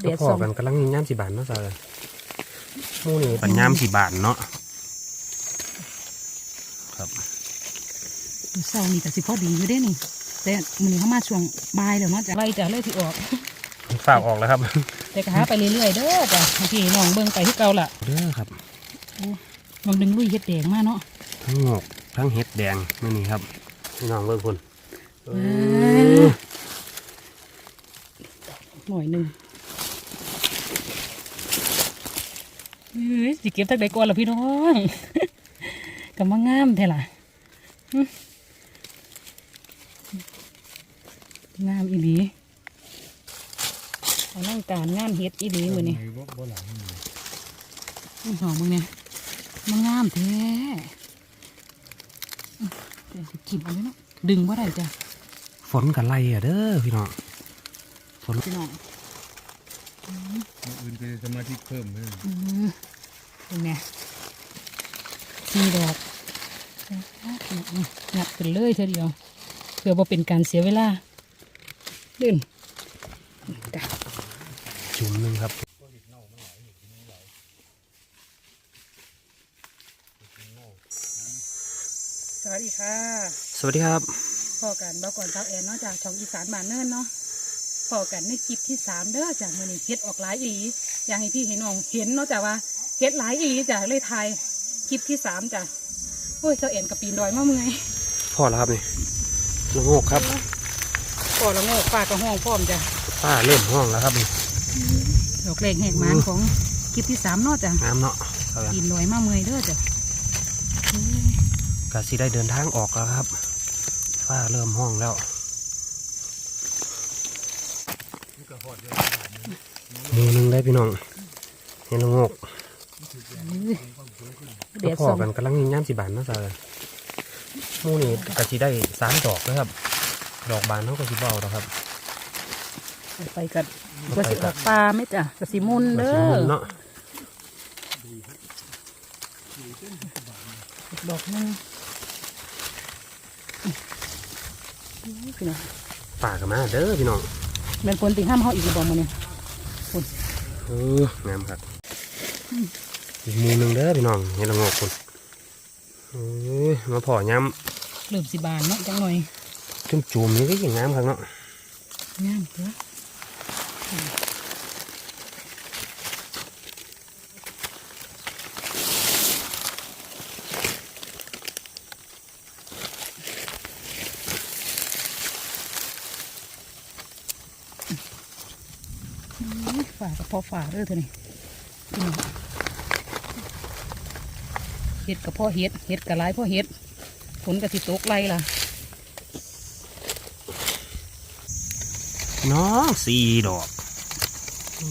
เดี๋ยวพส่องกันกำลังย่ามสีบานเนาะซาเลยหมู่นี่ปัญญามสีบานเนาะครับเศร้านี่แต่สิพอดีอยู่เด้นี่แต่มันนี้เข้ามาช่วงบ่ายแล้วเนาะจ้ะไล่จ้ะเลยที่ออกฝากออกแล้วครับ แต่ก็หาไปเรื่อยๆเด้อจ้ะบางทีน้องเบิ่งไปที่เก่าล่ะเด้อครับลองดึงลุยเฮ็ดแดงมาเนาะทั้งงอกทั้งเห็ดแดงนี่นี่ครับพี่น้องเบิ่งคุณเอว้อาห น่อยหนึ่งเฮ้ยสิเก็บทักใดก่อนล่ะพี่น้องกำลังงามแท้ล่ะหึงามอีหลีเอานั่งการงามเฮ็ดอีหลีมือนี่หอมมึงเนี่ยมันงามแท้อื้อเดี๋ยวสิกินเอาเลยเนาะดึงว่าไรจ้ะฝนกันไล่อะเด้อพี่น้อง ฝนพี่น้องอื่นเป็นสมาธิเพิ่มเลยอืมเป็นไงสีดอกหยับกันเลยเธอเดียว เพื่อว่าเป็นการเสียเวลาเดินจ้ะจุ่มหนึ่งครับสวัสดีค่ะ สวัสดีครับพอกันบอกก่อนเท้าแอนเนาะจากช่องอีสานบ้านเนินเนาะพ อกันในคลิปที่สามเด้อจากมือนี้เฮ็ดออกหลายอีหลีอยากให้พี่ให้น้องเห็นเนาะจากว่าเฮ็ดหลายอีหลีจ้ะเลยไทยคลิปที่สามจ้ะโอ้ยเจ้าแอนกับปีนดอยมาเมื่อยพอแล้วครับนี่ละโงกครับพอแล้วโง่ปลากระห้องพร้อมจ้ะป้าเริ่มห้องแล้วครับนี่ดอกเล็กแหกมันของคลิปที่สามเนาะจ้ะน้ำเนาะเอาอย่างปีนดอยมาเมื่อยเด้อจ้ะเอ้ยกาสีได้เดินทางออกแล้วครับ ฟ้าเริ่มห้องแล้ว หมูหนึงได้พี่น้องเห็นละโงกเดี๋ยวพอส่งกันกำลังย่ามสีบานเนาะซาเลยหมูนี่กะสีได้สามดอกนะครับ ดอกบานเขาก็สีเบาแล้วครับ ไปกันก็สิออกปลาไหมจ้ะกระสิมุนมาเด้สีอมุนเนาะดอกหนึงอื้อพี่น้องป่ากันมาเด้อพี่น้อง แม่นฝนติงห้ามเขาอีกหรือบ่มาเนี่ยเอองามครับอีกหมูหนึงเด้อพี่น้องเห็นละโงกคุณเอ้ยมาพอย่เริ่มสิบานเนาะจังหน่อยำจุ่มจุ่มๆนี่ก็ยังงามครับเนาะงามเด้อ อื้อฝ่ากับพ่อฝ่าเด้อเธอนี่พี่น้องเห็ดกับพ่อเห็ดเห็ดกับหลายพ่อเห็ดฝนกับสิตกไรล่ะน้องสี่ดอกโอ้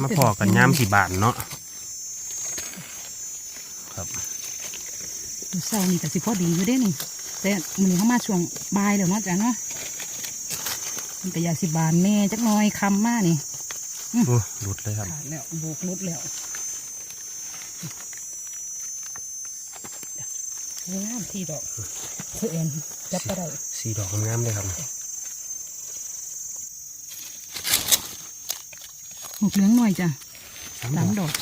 มาพอกันย่ามสีบานเนาะครับมื้อเช้านี่ก็สิพอดีอยู่เด้นี่แต่มันนี้เข้ามาช่วงบ่ายแล้วเนาะจ้ะเนาะมันก็อยากสิบานแม่จักหน่อยคำมานี่โอ้ หลุดเลยครับขาดแล้วโบกรุดแล้วนี่งามที่ดอกเพื่อเอ็นจับก็ได้สี่ดอกงามๆเลยครับหมกเหลืองหน่อยจ้ะสามสามดดอกอก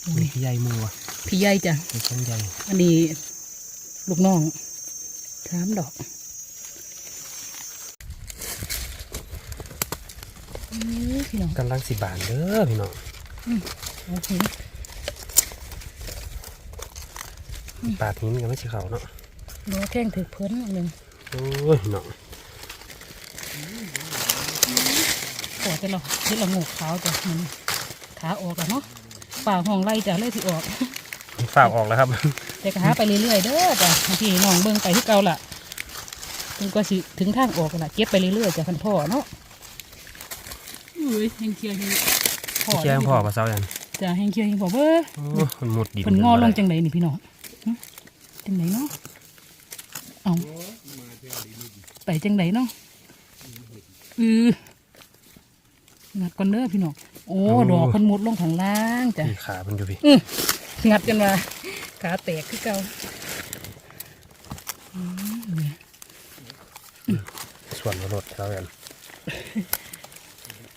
โอ้มียพี่ใหญ่มือวะพี่ใหญ่จ้ะมีช่างใหญ่อันนี้ลูกน้องสามดอกอื้อ พี่น้องกำลังสีบานเด้อพี่น้องโอเคปาดหินกันไม่ใช่เขาเนาะรอแข้งถือเพิ่นอันหนึ่งโอ้ยน้องปอดไปเราที่เราโงกขาวจ้ะมันขาออกอะเนาะฝ่าห้องไล่จ้ะเลยที่ออกฝากออกแล้วครับแต่ก็หาไปเรื่อยๆเด้อจ้ะบางทีน้องเบิ่งไปที่เก่าล่ะถึงก็สิถึงทางออกกันล่ะเก็บไปเรื่อยๆจ้ะคันพ่อเนาะ อุ้ยแห้งเคียวแห้งพ่อแจ้งพ่อมาเศร้ายันจ้ะแห้งเคียวแห้งพ่อเบ้อโอ้มันหมดดินเพิ่นงอลงจัจังไดนี่พี่น้องหึจังไดเนาะเอาไปจังไดเนาะอืองัดก่อนเด้อพี่น้องโอ้ดอกเพิ่นมุดลงข้างล่างจ้ะพี่ขามันอยู่พี่อื้องัดจนว่าขาแตกคือเก่าอืมเนี่ยสส่วนรถเท่ากัน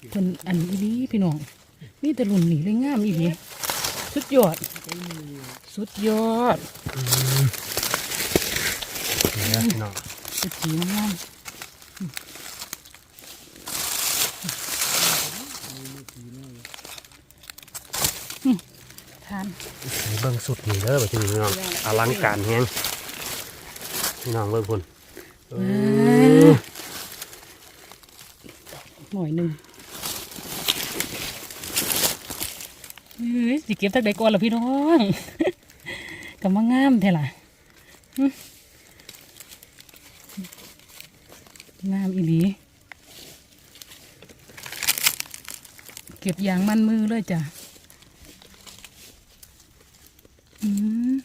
เพิ่นอันอีหลีพี่น้องมีแต่รุ่นนี่เลยงามอีหลีสุดยอด สุดยอดนี่นะพี่น้องสุดสีงามอืมทานเบิ่งสุดนี่เด้อไปที่นี่พี่น้องอลังการแฮงพี่น้องเบิ่งคุณเออหน่อยหนึ่งเฮ้ย สิเก็บทักใดก่อนล่ะพี่น้องกำมางามเท่ล่ะงามอีหลีเก็บอย่างมันมือเลยจ้ะอืม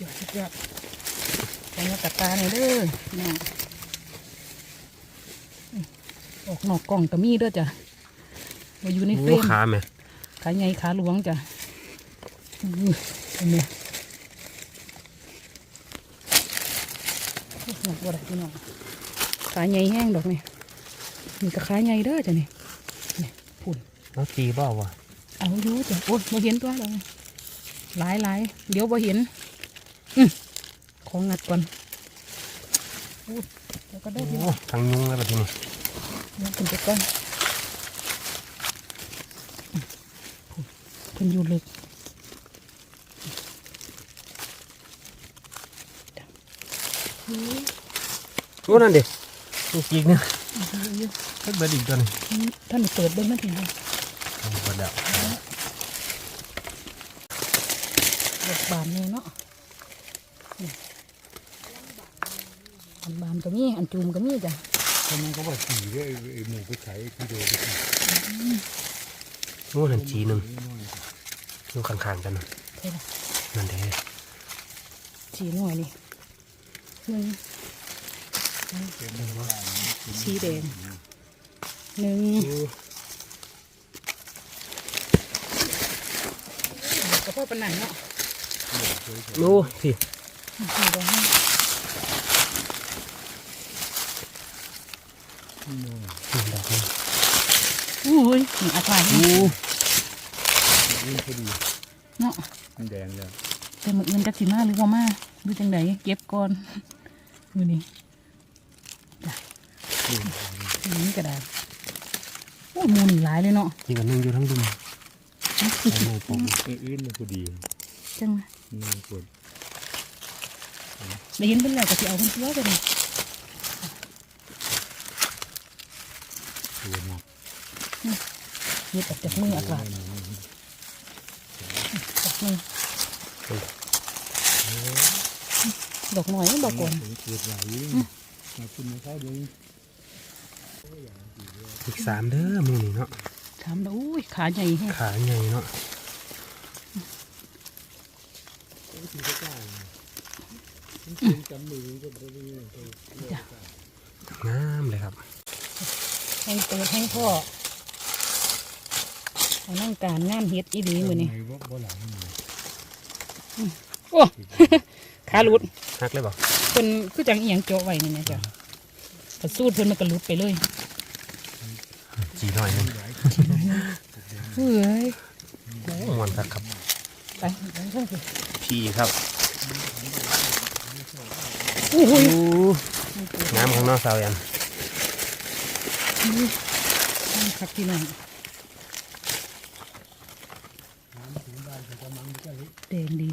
ยอดสุดยอดไปมาตัดตาหน่อยเด้อน้องอืมออ กนอกกล่องก็มีเด้อจ้ะมาอยู่ในเฟรโอ้มขาแม่ขาใหญ่ขาหลวงจ้ะอื้ออันเนี้ยหนักบ่ได้พี่น้องขาใหญ่แห้งดอกนี่นี่ก็ขาใหญ่เด้อจ้ะนี่นี่พุ่นน้องตีบ่าวะเอาอยู่จ้ะโอ้ยบ่เห็นตัวเลยหลายหลายเดี๋ยวบ่เห็นอื้อของงัดก่อนโอ้ยเดี๋ยวก็ได้พี่น้โอ้องทางยุงเลยแบบนี้ งัดขึ้นไปก่อนอื้อพุ่นเพิ่นอยู่ลึกจ้ะเฮ้ยโอ้นั่นเด็กอีกเนี่ยเอาอยู่เพิ่งเบิดอีกตัวหนึงท่านเปิดเบิ้งมาทีเดียวโอ้เบิดแล้วเบิดบานเลยเนาะนี่อันบานก็มีอันจูมก็มีจ้ะ ทำไมเขาบอกสีด้วยไอ้ไอ้หมูไปใช้ที่โดนไปสีโอ้นั่นจีหนึ่งอยู่ข้างๆกันน่ะใช่ละนั่นเด้สีหน่อยนี่หนึ่งสีแดงหนึ่งกระเพาะปานนันเนาะโอ้พี่สี ดงนี่ดอกนี้อุ้ยนี่อาคารโอ้ยิ่งพอดีเนาะมันแดงเลยแต่มืออื่นจักสิมาหรือว่ามาดูจังไดเก็บก่อนมือนี้ได้นี่ก็ได้โอ้ยหมูนี่หลายเลยเนาะอีกอันหนึงอยู่ทั้งดุมเอาหมูปงไอ้อื่นมันพอดีจังนี่ปวดได้เห็นเป็นแล้วก็สิเอาคนเชื่อไปเลย ปวดหนัก ห ยิบออกจากมืออากาศจากมือดอกหน่อยดอกก่อนปวดไหลมาคุณมาเข้าดูอีกสามเด้อหมูนี่เนาะถามแล้วอุ้ยขาใหญ่แฮะขาใหญ่เนาะจำเลยครับแห้งเปิดแห้งพ่อ อานั่งการงานเฮ็ดอีดีมือนี่ไงว่าบ่หลังโอ้ขาหลุดฮักเลยบ่เพิ่นคือจังอีหยังเจาะไว้นี่นะจ๊ะกระสูดเพิ่นมันก็หลุดไปเลยจีหน่อยหนึงเฮ้ยโอ้มวนคักครับ ไปไปเพิ่นสิพี่ครับโอ้โหโอ้งามข้างนอกสาวยันคักพี่น้อง แดงดี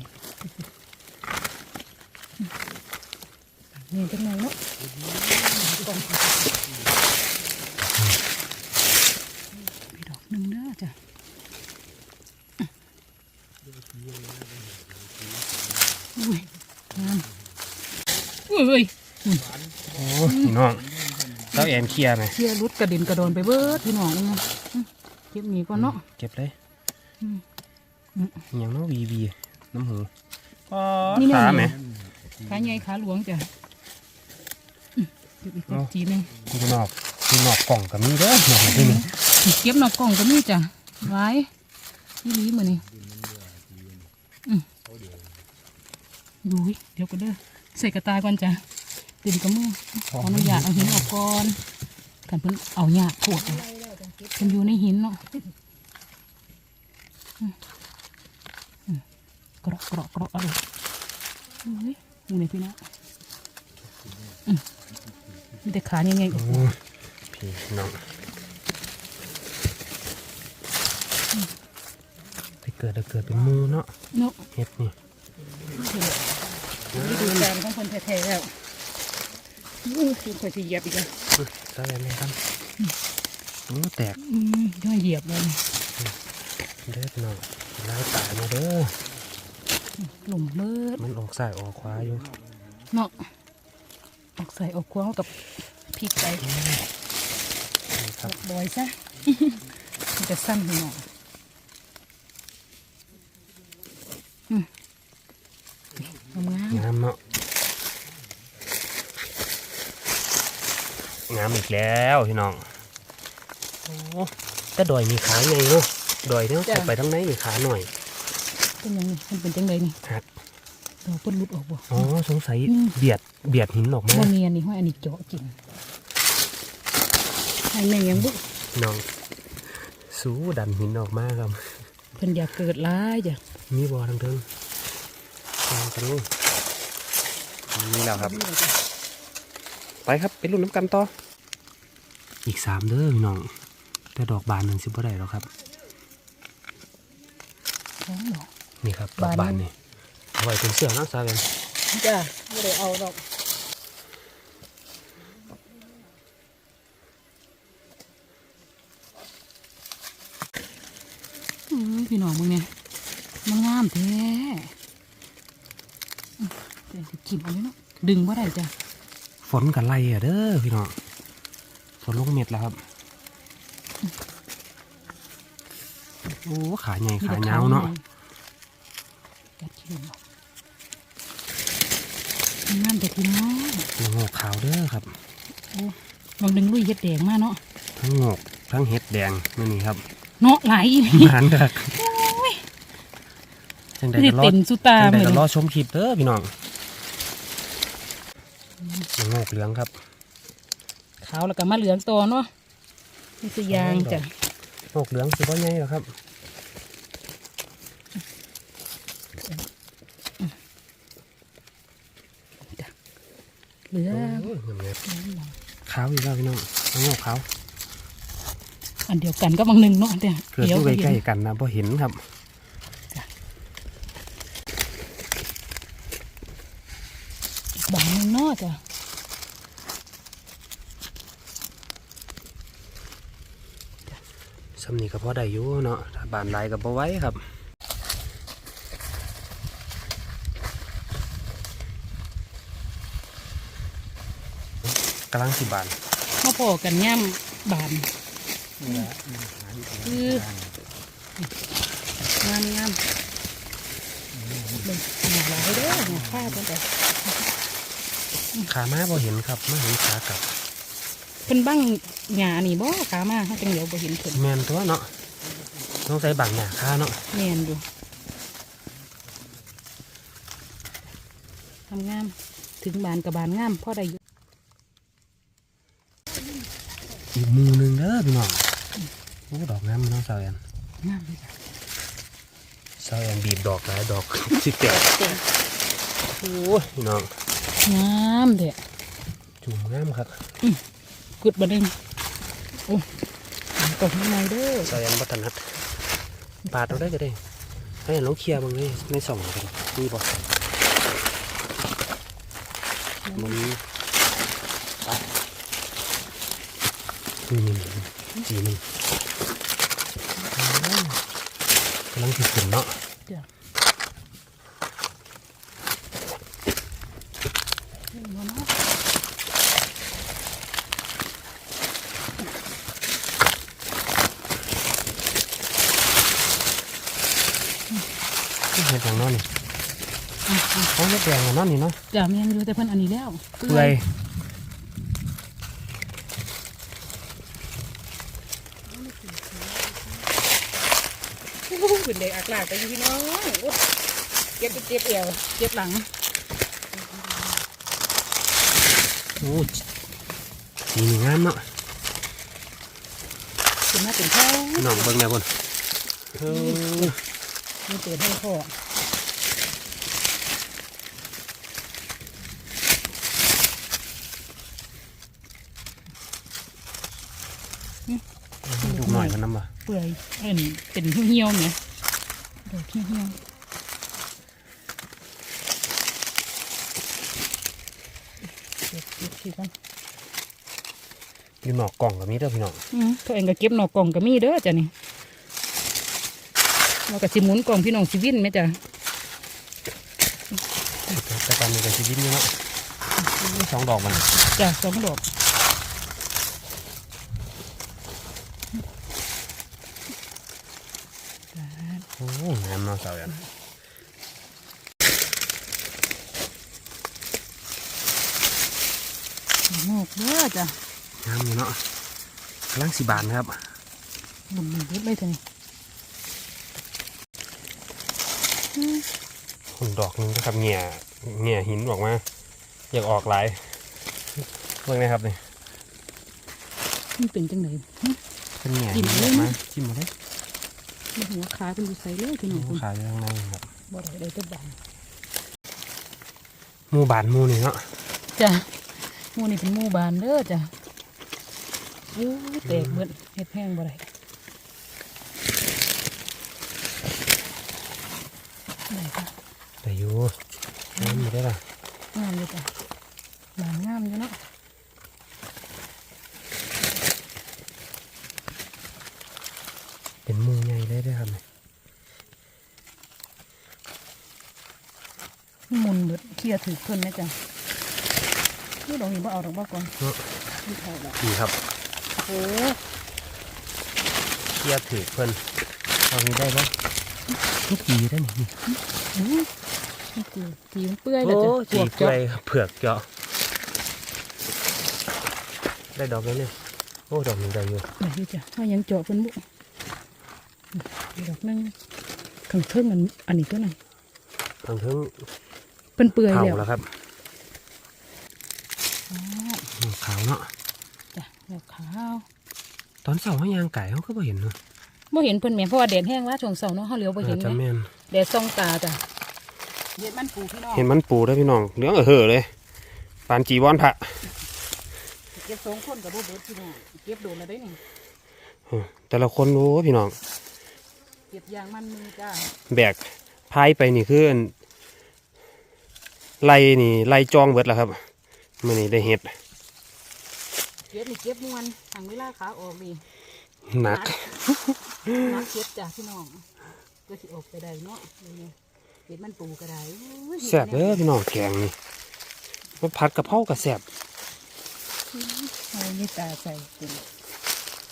นี่จังไงเนาะพี่ดอกหนึ่งเด้อจ้ะอุ้ยงามอุ้ยโอ้พี่น้องสาวแอนเคลียร์ไหมเชี่ยรุดกระเด็นกระดอนไปเบิดพี่น้องนี่ไงอื้อเก็บหนีก่อนเนาะเก็บเลยอืมอหย่างเน้อวีวี น้ำหูอ๋อนี่แน่ ขาไหม ขาใหญ่ขาหลวงจ้ะอื้อเก็บอีกคนจีหนึงข้างนอกข้างนอกกล่องก็มีเด้อหน่อยที่นี่เก็บนอกกล่องก็มีจ้ะไว้ยี่ลีมือนี่ดูวิเดี๋ยวก็เด้อใส่กระตาก่อนจ้ะติ่มกระมือขออนุญาตเอาหินออกก่อนกันเพิ่นเอาหยาโคตรเลยเพิ่นอยู่ในหินเนาะอืมอืมเกราะเกราะเกราะเอะไรดูวิดูในพี่นะอืมมีแต่ขายังไงโอ้พี่น้องไปเกิดไปเกิดเป็นหมูเนาะเนาะเฮ็ดนี่นี่ดูแรงของคนแท้ๆแล้วอู้คือคอยสิเหยียบอีกแล้วอื้อใส่อันนี้ครับโอ้แตกอืมย่อยเหยียบเลยเด้อพี่น้องไล่ตายมาเด้อ หลุมเบิดมันออกซ้ายออกขวาอยู่เนาะออกใส่ออกคว้างกับพริกไปนี่ครับบอยซะมันจะสั้นไปหน่อยอืมงามงามเนาะงามอีกแล้วพี่น้องโอ้แต่ดอยมีขาใหญ่เนาะดอยเนี่ยเข้าไปทางไหนมีขาหน่อยๆ เป็นยังไงมันเป็นจังไดนี่หักเราเพิ่นรุดออกบ่อ๋อสงสัยอืมเบียดเบียดหินออกมาว่าเมียนี่ห้อยอันนี้เจาะจริงให้แม่งยังบุพี่น้องสู้ดันหินออกมาครับเพิ่นอยากเกิดร้ายจ้ะมีบอทางเทิงทางกันลูกนี่แล้วครับ ไปครับไปรุ่นน้ำกันต่ออีกสามเด้อพี่น้องแต่ดอกบานหนึ่งสิบ่ได้หรอกครับท้องดอก นี่ครับดอกบาบานนหนึ่งนี่เอาไว้เป็นเสื้อนะซาเวนจ้ะไม่ได้เอาดอกอืมพี่น้องมึงเนี่ยมันงามแท้อืมเดี๋ยวสิกินเอาเลยเนาะดึงว่าได้จ้ะฝนกันไล่อะเด้อพี่น้องฝนลงเม็ดแล้วครับโอ้ขาใหญ่มีขาแต่ยาวเนาะ จัดชิมมันงามแต่พี่น้องโงกขาวเด้อครับลองดึงลุยเฮ็ดแดงมาเนาะทั้งโงกทั้งเห็ดแดงนี่นี่ครับ เนาะหลายอีหลีหานเด้อจังใดนี่ก็รอเต็ดมสุตาจังเลใดยก็รอชมคลิปเด้อพี่น้องโงกเหลืองครับขาวแล้วก็มาเหลืองตัวเนาะนี่คือยางจ้ะโงกเหลืองสิบ่ใหญ่หรอกครับ เหลื องโอ้ยงามๆขาวอีกแล้วพี่น้องโงกขาวอันเดียวกันก็บางหนึ่งเนาะแต่เกิดอยู่ใกล้ๆกันนะพอเห็นครับบางหนึ่งเนาะจ้ะสำนีก็พอได้อยู่เนาะถ้าบานลายก็บ่ไหว้ครับำลังสิบานมาพอกันย่ำบานคืองามงามเบิ่งหนาหลายเด้อหนาข้าจังแต่ขามาบ่เห็นครับมาเห็นขากลับเพิ่นบังหญ้านี่บ่ขามาเฮาจังเดียวบ่เห็นเพิ่นแมนตัวเนาะต้องใส่บางหน้าขาเนาะแม่นอยู่ทำงามถึงบานกับบานงามพอได้อยู่ อีกหมูหนึงเด้อพี่น้องโอ้ดอกงามเนาะสาวแอนงามเลยจ้ะสาวแอนบีบดอกหลายดอกสิแตกโอ้ยพี่น้องงามเด้อจุ่มงามครับกุดบันเองโอ้ตกข้างในเด้อสาวแอนบัตนัดปาดเอาได้ก็ได้ให้เราเคลียร์มึงเลยในสองกันมีบ่มันไป นี่นี่จีนึงกำลังติดขึ้นเนาะเนาะเห็ดอย่างนั้นนี่เขาเห็ดแดงอย่างนั้นนี่เนาะจ้ะแม่นอยู่แต่เพิ่นอันนี้แล้วเปื่อย โอ้โห ขึ้นได้อักลากไปอยู่พี่น้องโอ้เก็บเก็บเอวเก็บหลังโอ้สีนี่งามเนาะขึ้นมาเป็นแถวพี่น้องเบิ่งแน่พุ่นเออมีเตือนให้พ่อ ดูหน่อยมันน้ำบ่ เปื่อยเอ็นเป็นเหี่ยวๆเนี่ยดอกเหี่ยวๆเก็บเก็บทีกันอยู่นอกกล่องก็มีเด้อพี่น้องอืมตัวเองก็เก็บนอกกล่องก็มีเด้อจ้ะนี่เราก็สิหมุนกล่องพี่น้องสิวินไหมจ้ะแต่ตอนนี้ก็ชีวิตอยู่เนาะสองดอกมันจ้ะสองดอก โอ้งามเนาะ สาวยันงอกเด้อจ้ะงามอยู่เนาะกำลังสิบานครับหมุนหมุนเบิดเลยจ้ะนี่หุ่นดอกหนึงนะครับเงี่ยเงี่ยหินออกมา อยากออกหลายเบิ่งนะครับนี่มันเป็นจังไหนเป็นเงี่ยจิ้หิมนเลอยอกนะมาจิ้มมาเลยมัน หัวขาเป็นดูใสเลยพี่น้องดูคุณขายอยู่ข้างในครับบ่ได้ได้แต่บานหมู่บ้านหมู่นี่เนาะจ้ะหมู่นี่เป็นหมู่บ้านเด้อจ้ะโอ้ยแตกเบิดเฮ็ดแห้งบ่ได้ได้ค่ะแต่อยู่งามอยู่ได้อล่ะงามอยู่จ้ะบานงามอยู่เนาะ เป็นหมู่ใหญ่เลยเด้อครับนี่ หมุนเบิดเคลียร์ ถือเพิ่นนะจ้ะนี่ดอกนี้บ่เอาดอกบ่ก่อนเนาะนี่เอาดอกดีครับโอ้เทียบถือเพิ่นเอานี้ได้ปะทุกปีได้นี่อือนี่คือสีมันเปื่อยแล้วโอ้จ้ะจีเปื่อยครับเผือกเจาะได้ดอกแล้วเนี่ยโอ้ดอกหนึ่งได้อยู่ไหนอยู่จ้ะว่ายังเจาะเพิ่นบุนี่ดอกนึงข้างเทิงอันอันนี้ตัวไหนทางถึง เพิ่นเปื่อยเผาแล้วแล้วครับอ๋อขาวเนาะจ้ะดอกขาวตอนเสาร์เขายางไก่เขาก็บ่เห็นเนาะบ่เห็นเพิ่นแหม่เพราะว่าแดดแห้งล้าช่วงเสาร์เนาะเฮาเหลียวบ่เห็นจะแหมแม่นแดดส่องตาจ้ะเห็ดมันปูพี่น้องเห็นมันปูได้อพี่น้องเหลืองเออเห่อเลยปานจีวอนพระเก็บสองคนกับบ่เบิดพี่น้องเก็บโดนแล้วได้นี่เออแต่ละคนโอ้พี่น้องเก็บยางมันมือจ้าแบกพายไปนี่คืออัน ไล่นี่ไล่จองเบิดแล้วครับมื่อนี้ได้เห็ดเก็บนี่เก็บมวนทางเวลาขาออกนี่หนักนักเก็บจ้ะพี่น้องก็สิออกไปได้เนาะนี่เก็บมันปูก็ได้โอ้ยแซ่บเด้อพี่น้องแกงนี่มาผัดกะเพรากับแซ่บเอานี่ตาใส่เป็น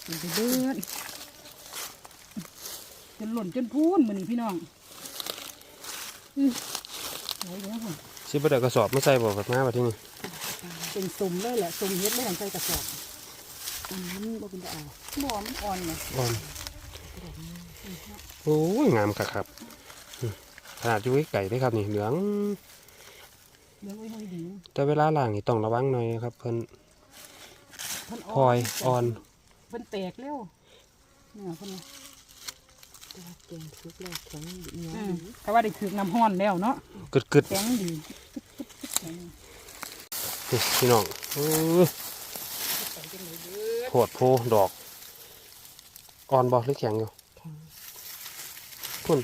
เป็นไปเบิดจนหล่นจนพูนมื้อนี้พี่น้องอือไหนเดี๋ยวก่อน สิบ่ได้กระสอบมาใส่บ่แบบมาบัดที่นี่เป็นสุ่มเลยแหละสุ่มเฮ็ดไม่ทันใส่กระสอบอันนี้บ่เป็นตาเอาบ่มันอ่อนไงอ่อนโอ้ยงามคักครับอืมขนาดอยู่ไกลๆเด้ครับนี่เหลืองเลี้ยงไว้ให้ดีแต่เวลาล้างนี่ต้องระวังหน่อยนะครับเพิ่นเพิ่นพลอยอ่อนเพิ่นแตกเร็วเนี่ยเพิ่นน่ะแกงทุกแล้วแข็งเหนียวเพราะว่าได้ถือน้ำห้อนแล้วเนาะกึดแข็งดีๆนี่ พี่น้องโอ้ยโหดโพดอก อ่อนบ่หรือแข็งอยู่คุณ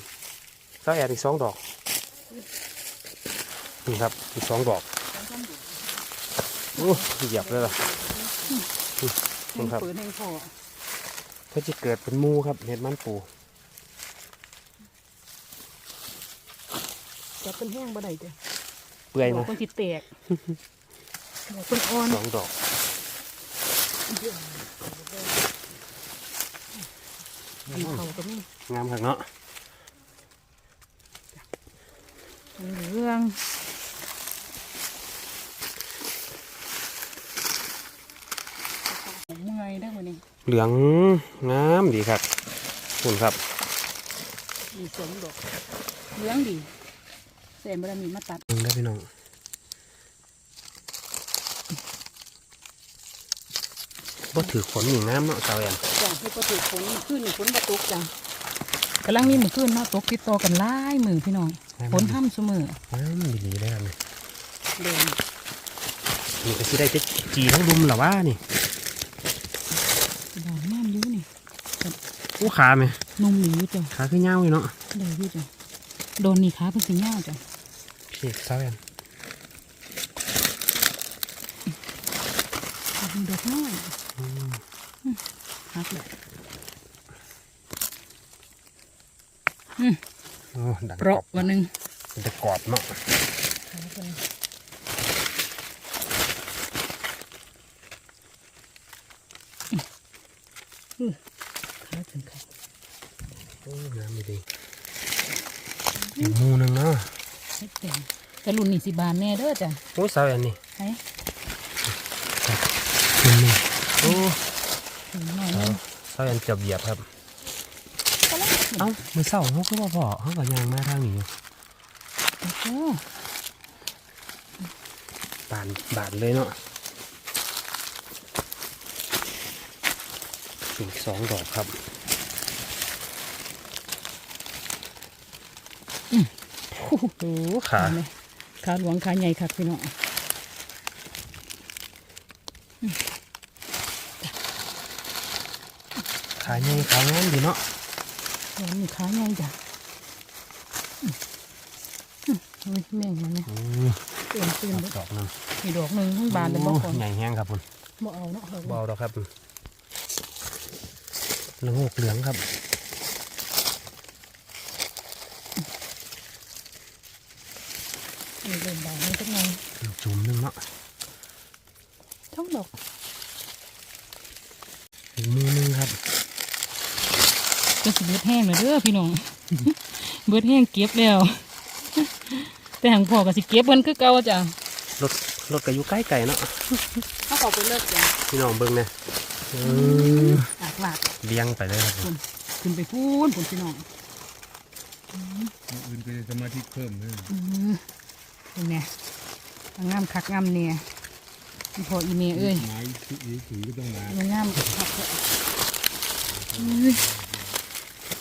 ถ้าแอดอีกสองดอก นี่ครับ อีกสองดอกโอ้เหยียบเลยล่ะแห้งครับเปิดแห้งพอเพื่อจะเกิดเป็นหมูครับ เห็ดมันปูจะเป็นแห้งบ่ได้จ้ะ เปื่อยดอกนะเพิ่นสิแตกดอกเพิ่นอ่อนสองดอกมีเขาก็มีงามครับเนาะเหลืองเมื่อยได้อมื้อนี้เหลืองงามดีครับคุณครับมีสองดอกเหลืองดีเส้นบะหมี่มาตัด มึงได้พี่น้องบ่ถือขนหนีน้ำเนาะสาวแอนจ้ะให้ประตูฝนขึ้นนี่ฝนประตุกจ้ะกำลังมีมือขึ้นเนาะตกติดต่อกันหลายมือพี่น้องฝนห้ำเสมอน้ำดีๆได้ครับนี่เดินนี่ก็สิได้จะจีทั้งรุมเหรอวะนี่ดอกน้ำอยูนี่อู้ขาไหมนุ่มหนีอยู่จ้ะขาขึ้นเงาอยู่เนาะได้อยู่จ้ะโดนนี่ขาเพิ่งสิเงาจ้ะ พี่สาวแอนเป็นดอกน้อยอืมหักเลยโอ้ดังเปราะวันหนึ่งมันจะกรอบเนาะขาถึงขาโอ้น้ำดีๆอีกหมูหนึงเนาะให้ เต็มกระลุนนี่สิบานแน่เด้อจ้ะโอ้สาวแอนนี่ไอ้นี่นี่โอ้ถึงหน่อยสานึวงสาวแอนเกือบเหยียบครับก็แล้วเอ้ามือเศร้าเขาก็บ่พอเขาก็ยางมาทางนี้อยู่โอ้โหบานบานเลยเนาะอีกสองดอกครับ โอ้โหขาขาเลยขาหลวงขาใหญ่ค่ะพี่น้องขาใหญ่ขางามดีเนาะหลวงนี่ขาใหญ่จ้ะอืมอืมเฮ้ยแม่งมันเนี่ยอืมเตื่นตื่นเลยดอกหนึงมีดอกหนึ่งทั้งบานเลยบ่ก่อนใหญ่แห้งครับคุณบ่เอาเนาะเอาเบาดอกครับละโงกเหลืองครับ เอาเล่นบานนี่สักหน่อย จุ่มหนึงเนาะ ช่องดอก อีกมือหนึงครับ ก็สิเบิ ดแห้งเลยเด้อพี่น้อง เบิดแห้งเก็บแล้ว แต่หางพ่อก็สิเก็บเงินคือเก่าจ้ะรถรถก็อยู่ใกล้ไก่เนาะเขาขอไปเลิกจ้ะพี่น้องเบิ่งเนี่ยเอออากลากเลี้ยงไปเลยครับคุณขึ้นไปพูนคุณพี่น้องอื่นก็จะสมาธิเพิ่มเลยอืมเป็นไงงามคักงามเนี่ยอีพออีเมเอ้ยไม้ถือถือก็ต้องมามันงามคักเลยเอ้ย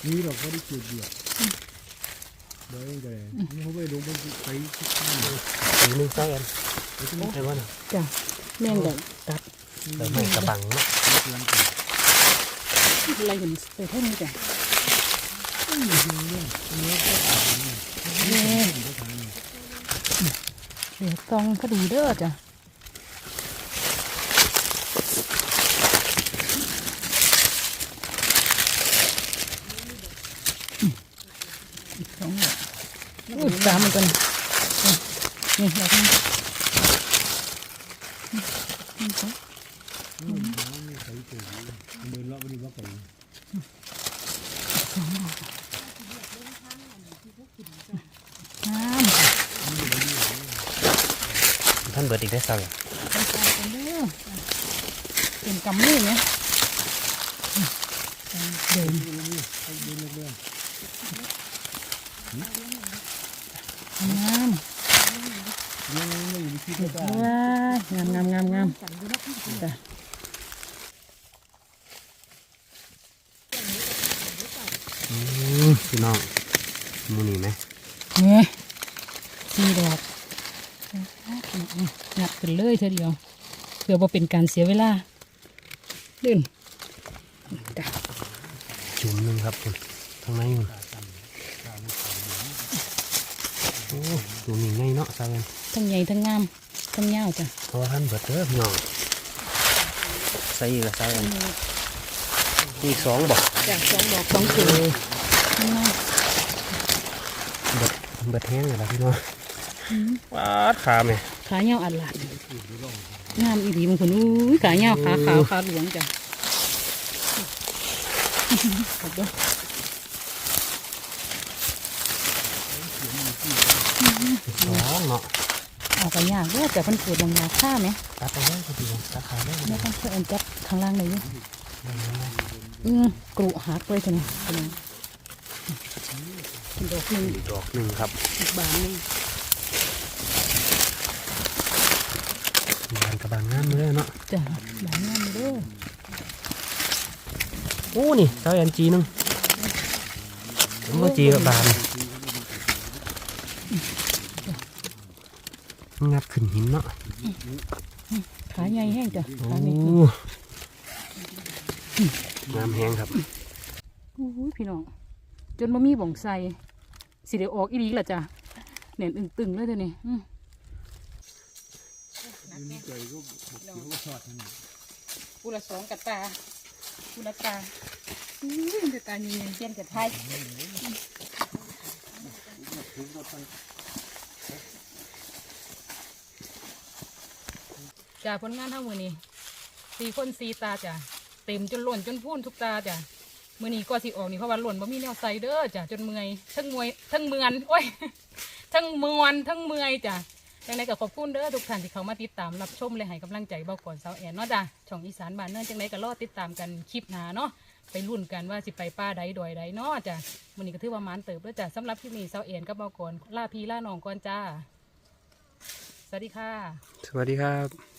นี่เราก็ได้เก็บเดียวเดี๋ยวแต่นี่เขาไปลงไปไปที่นั่นเลยอีกหนึงเจ้าแอนไอ้ว่าน่ะจ้ะแม่งแบบตัดใบไม้กระบังเนาะกำลังติดอะไรอยู่ไปเท่านี้จ้ะเดี๋ยวตองก็ดีเด้อจ้ะอีกสองดอก อุ้ยสามเหมือนกันนี่ดอกนี้นี่จ้ะนี่ใส่เกลือเดินรอบไปดูว่าก่อนน้ำจ้ะท่านเบิดอีกได้เศร้าแอนไปตามกันเด้อเป็นกำมือไหมเดินงาม ยังไม่มีที่ ว้ายงามงามงามงามจ้ะอืมพี่น้องหมูนี่ไหมเนี่ยสี่ดอกงัดกันเลยเธอเดียวเพื่อว่าเป็นการเสียเวลาเดินจ้ะจุ่มหนึงครับคุณทางในคุณโอ้จุ่มนี่ไงเนาะเศร้าแอนทั้งใหญ่ทั้งงาม ทั้งยาวจ้ะเพราะว่าท่านเบิดเด้อพี่น้องใส่อีกแล้วเศร้าแอนอีกสองบอกจ้ะสองดอกสองจุดงามเบิดเบิดแห้งเลยละพี่น้องว้าดขาไหมขาเงาวอัดหลาดงามอีดีบางคนอุ้ยขาเงาวขาขาวขาเหลืองจ้ะขอบคุณสองเนาะ ออกกันยากเด้อแต่เพิ่นขูดลงมาฆ่าไหมตัดไปเล้พอดีตัดขาไลยไม่ต้องเพื่อนจับข้างล่างเลยอยู่อืมกรุหักเลยทีนี้ทีนี้ดอกหนึ่งดอกหนึ่งครับบานหนึ่งบานกับบานงามเลยเนาะจ้ะบานงามเลยอู้นี่เจ้าแอนจีนึงผมก็จีกับบาน งับขึ้นหินเนาะขาใหญ่แห้งจ้ะโอ้ขานี่งามแห้งครับอู้ยพี่น้อง จนบ่มีบ่องใส่สิได้ออกอีหลีล่ะจ้ะเน่นตึงๆเลยเดี๋ยวนี้อืมนี่ใจก็บอกเดี๋ยวก็ชอดนั่นกูละสองกระตากูละตาอุ้ยมันจะตาเย็นๆเปลี่ยนกับไทย จ้าผลงานเท่ามือนี้สี่คนสีตาจ้ะเต็มจนหล่นจนพูนทุกตาจ้ะมือนี้ก็สิออกนี่เพราะว่าหล่นบ่มีแนวใส่เด้อจ้ะจนเมื่อยทั้งมวยทั้งเมือนโอ้ยทั้งมวนทั้งเมื่อยจ้ะยังไงก็ขอบคุณเด้อทุกท่านที่เขามาติดตามรับชมและให้กำลังใจเบาก่อนสาวแอนเนาะจ้ะช่องอีสานบ้านเนินจังไดก็รอติดตามกันคลิปหน้าเนาะไปรุ่นกันว่าสิไปป้าใดดอยใดเนาะจ้ะมือนี้ก็ถือว่ามานเติบแล้วจ้ะสำหรับคลิปนี้สาวแอนกับเบาก่อนล่าพีล่านองก่อนจ้าสวัสดีค่ะ สวัสดีครับ